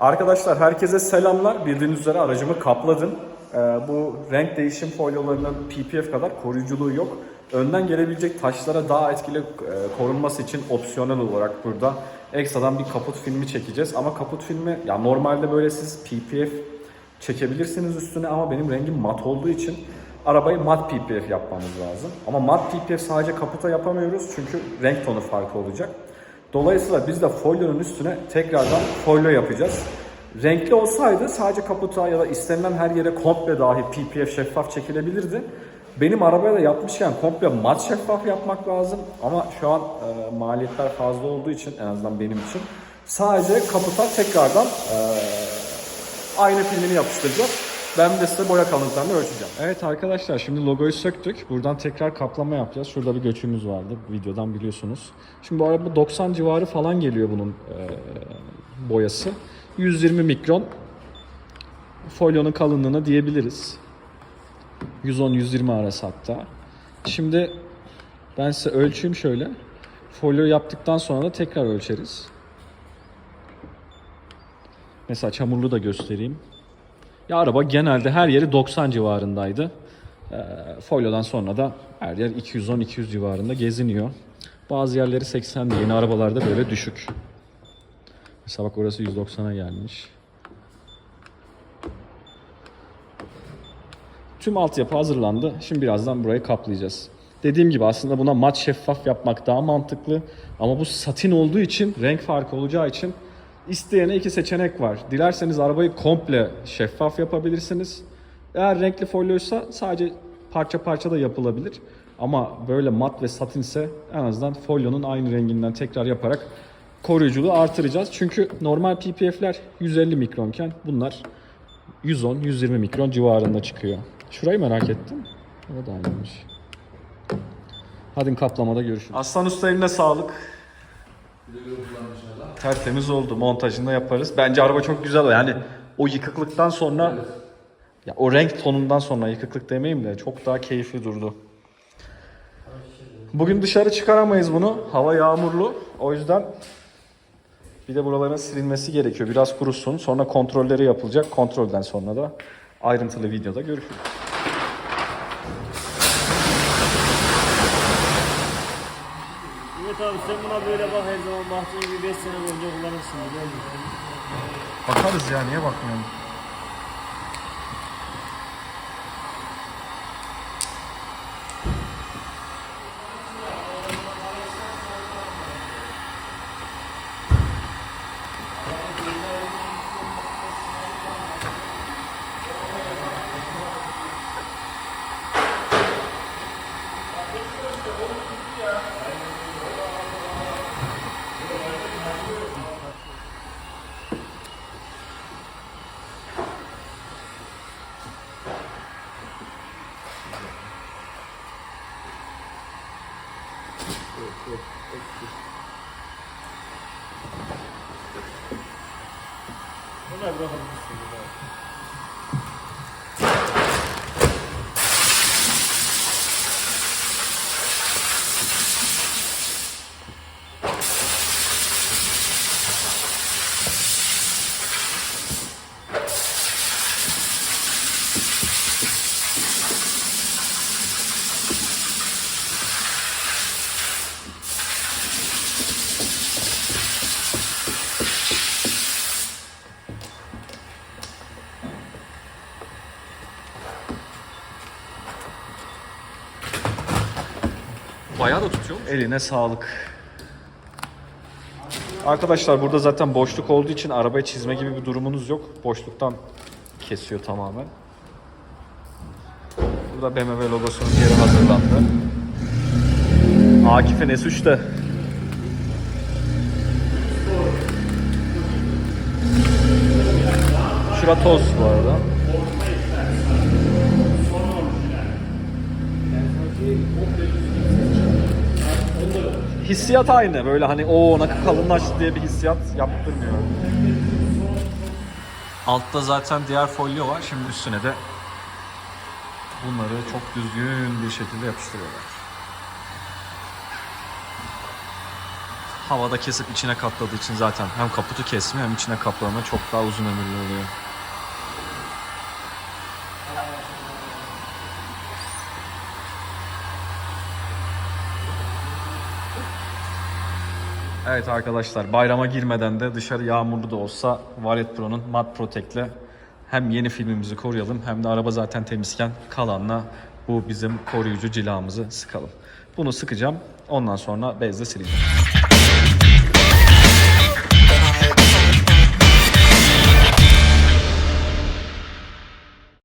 Arkadaşlar herkese selamlar. Bildiğiniz üzere aracımı kapladım. Ee, bu renk değişim folyolarının PPF kadar koruyuculuğu yok. Önden gelebilecek taşlara daha etkili e, korunması için opsiyonel olarak burada ekstradan bir kaput filmi çekeceğiz. Ama kaput filmi ya normalde böyle siz PPF çekebilirsiniz üstüne ama benim rengim mat olduğu için arabayı mat PPF yapmamız lazım. Ama mat PPF sadece kaputa yapamıyoruz çünkü renk tonu farkı olacak. Dolayısıyla biz de folyonun üstüne tekrardan folyo yapacağız. Renkli olsaydı sadece kaputa ya da istenilen her yere komple dahi PPF şeffaf çekilebilirdi. Benim arabaya da yapmışken komple mat şeffaf yapmak lazım ama şu an e, maliyetler fazla olduğu için en azından benim için sadece kaputa tekrardan e, aynı filmini yapıştıracağız. Ben de size boya kalınlıklarını ölçeceğim. Evet arkadaşlar şimdi logoyu söktük. Buradan tekrar kaplama yapacağız. Şurada bir göçümüz vardı. Videodan biliyorsunuz. Şimdi bu araba 90 civarı falan geliyor bunun e, boyası. 120 mikron folyonun kalınlığına diyebiliriz. 110-120 arası hatta. Şimdi ben size ölçeyim şöyle. Folyo yaptıktan sonra da tekrar ölçeriz. Mesela çamurlu da göstereyim. Ya araba genelde her yeri 90 civarındaydı. Ee, folyodan sonra da her yer 210-200 civarında geziniyor. Bazı yerleri 80 yeni arabalarda böyle düşük. Mesela bak orası 190'a gelmiş. Tüm altyapı hazırlandı. Şimdi birazdan burayı kaplayacağız. Dediğim gibi aslında buna mat şeffaf yapmak daha mantıklı. Ama bu satin olduğu için, renk farkı olacağı için isteyene iki seçenek var. Dilerseniz arabayı komple şeffaf yapabilirsiniz. Eğer renkli folyoysa sadece parça parça da yapılabilir. Ama böyle mat ve satinse en azından folyonun aynı renginden tekrar yaparak koruyuculuğu artıracağız. Çünkü normal PPF'ler 150 mikronken bunlar 110-120 mikron civarında çıkıyor. Şurayı merak ettim. O da aynıymış. Hadi kaplamada görüşürüz. Aslan Usta eline sağlık. Tertemiz oldu. Montajını yaparız. Bence araba çok güzel. Yani o yıkıklıktan sonra ya o renk tonundan sonra yıkıklık demeyeyim de çok daha keyifli durdu. Bugün dışarı çıkaramayız bunu. Hava yağmurlu. O yüzden bir de buraların silinmesi gerekiyor. Biraz kurusun. Sonra kontrolleri yapılacak. Kontrolden sonra da ayrıntılı videoda görüşürüz. Evet abi sen buna böyle bak her zaman baktığın gibi 5 sene boyunca kullanırsın biliyor musun? Bakarız ya niye bakmıyorum? Bunlar bırakabilirsin. bunlar. Bayağı da tutuyor. Eline sağlık. Arkadaşlar burada zaten boşluk olduğu için arabayı çizme gibi bir durumunuz yok. Boşluktan kesiyor tamamen. Burada BMW logosunun yeri hazırlandı. Akif'in S3'te. Şura toz bu arada. Hissiyat aynı. Böyle hani o nakı kalınlaştı diye bir hissiyat yaptırmıyor. Altta zaten diğer folyo var. Şimdi üstüne de bunları çok düzgün bir şekilde yapıştırıyorlar. havada kesip içine katladığı için zaten hem kaputu kesmiyor hem içine kaplama çok daha uzun ömürlü oluyor. Evet arkadaşlar bayrama girmeden de dışarı yağmurlu da olsa Valet Pro'nun Mat Protect'le hem yeni filmimizi koruyalım hem de araba zaten temizken kalanla bu bizim koruyucu cilamızı sıkalım. Bunu sıkacağım ondan sonra bezle sileceğim.